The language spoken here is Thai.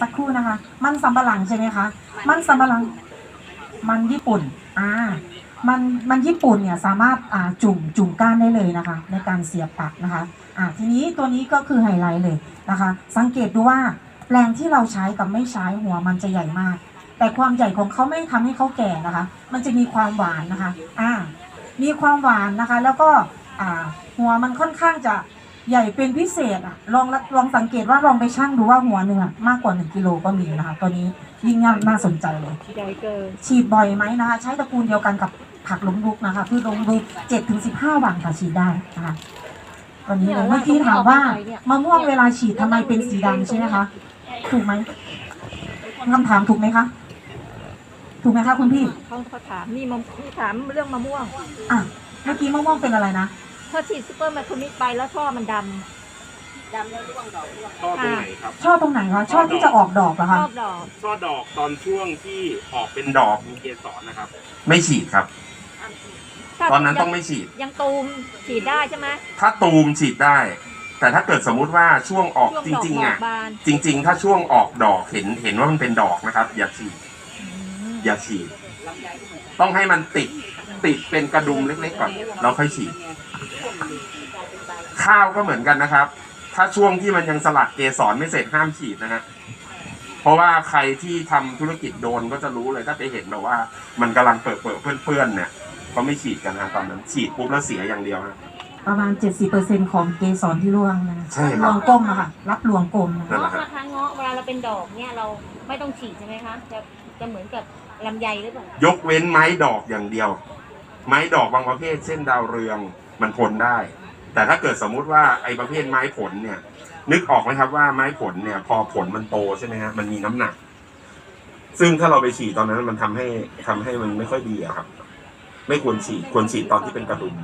สักครู่นะคะ มันสำปะหลังใช่ไหมคะ มันสำปะหลัง มันญี่ปุ่น อ่า มันมันญี่ปุ่นเนี่ยสามารถอ่าจุ่มจุ่มก้านได้เลยนะคะ ในการเสียบปักนะคะ อ่าทีนี้ตัวนี้ก็คือไฮไลท์เลยนะคะ สังเกตดูว่าแปลงที่เราใช้กับไม่ใช้หัวมันจะใหญ่มาก แต่ความใหญ่ของเขาไม่ทำให้เขาแก่นะคะ มันจะมีความหวานนะคะ อ่า มีความหวานนะคะ แล้วก็อ่าหัวมันค่อนข้างจะ ใหญ่เป็นพิเศษอะลองลองสังเกตว่าลองไปชั่งดูว่าหัวหนึ่งอะมากกว่า 1กิโลก็มีนะคะตัวนี้ยิ่งน่าสนใจเลยใหญ่เกินฉีดบ่อยไหมนะคะ ใช้ตระกูลเดียวกันกับผักล้มลุกนะคะพืชล้มลุกเจ็ดถึงสิบห้าวันค่ะฉีดได้นะคะตอนนี้เลยเมื่อกี้ถามว่ามะม่วงเวลาฉีดทำไมเป็นสีดำใช่ไหมคะถูกไหมคำถามถูกไหมคะถูกไหมคะคุณพี่เขาเขาถามนี่มะนี่ถามเรื่องมะม่วงอะเมื่อกี้มะม่วงเป็นอะไรนะ ถ้าฉีดซูเปอร์มาโทนิกไปแล้วช่อมันดช่อตรงไหนครับ ช่อตรงไหนคะช่อที่จะออกดอกเหรอำชคะอบดอกช่อดอกตอนช่วงที่ออกเป็นดอกมีเกสรนะครับ ไม่ฉีดครับ ถ้าตอนนั้นต้องไม่ฉีด ยังตูมฉีดได้ใช่ไหมถ้าตูมฉีดได้ แต่ถ้าเกิดสมมุติว่าช่วงออกช่วงจดอกริงบๆออะกบานจริง ๆ ถ้าช่วงออกดอกเห็นเห็นว่ามันเป็นดอกนะครับ อย่าฉีด อืมอย่าฉีด ต้องให้มันติดติดเป็นกระดุมเล็กๆก่อน แล้วค่อยฉีด ข้าวก็เหมือนกันนะครับ ถ้าช่วงที่มันยังสลัดเกสรไม่เสร็จห้ามฉีดนะฮะเพราะว่าใครที่ทำธุรกิจโดนก็จะรู้เลยถ้าไปเห็นแบบว่า มันกำลังเปิดเปิดๆเพื่อนๆเนี่ยเขาไม่ฉีดกันนะตอนนั้นฉีดปุ๊บแล้วเสียอย่างเดียวนะประมาณ 70%ของเกสรที่ร่วงนะใช่ครับรวงกลมอะค่ะ รับรวงกลมนะนั่นแหเงาะละครับนะคะเงาะเวลาเราเป็นดอกเนี่ยเราไม่ต้องฉีดใช่ไหมคะ จะจะเหมือนกับลำไยหรือเปล่ายกเว้นไม้ดอกอย่างเดียว ไม้ดอกบางประเภทเช่นดาวเรือง มันทนได้ แต่ถ้าเกิดสมมุติว่าไอ้ประเภทไม้ผลเนี่ย นึกออกไหมครับว่าไม้ผลเนี่ย พอผลมันโตใช่ไหมฮะมันมีน้ำหนัก ซึ่งถ้าเราไปฉีดตอนนั้นมันทำให้ทำให้มันไม่ค่อยดีอะครับ ไม่ควรฉีดควรฉีดตอนที่เป็นกระดุม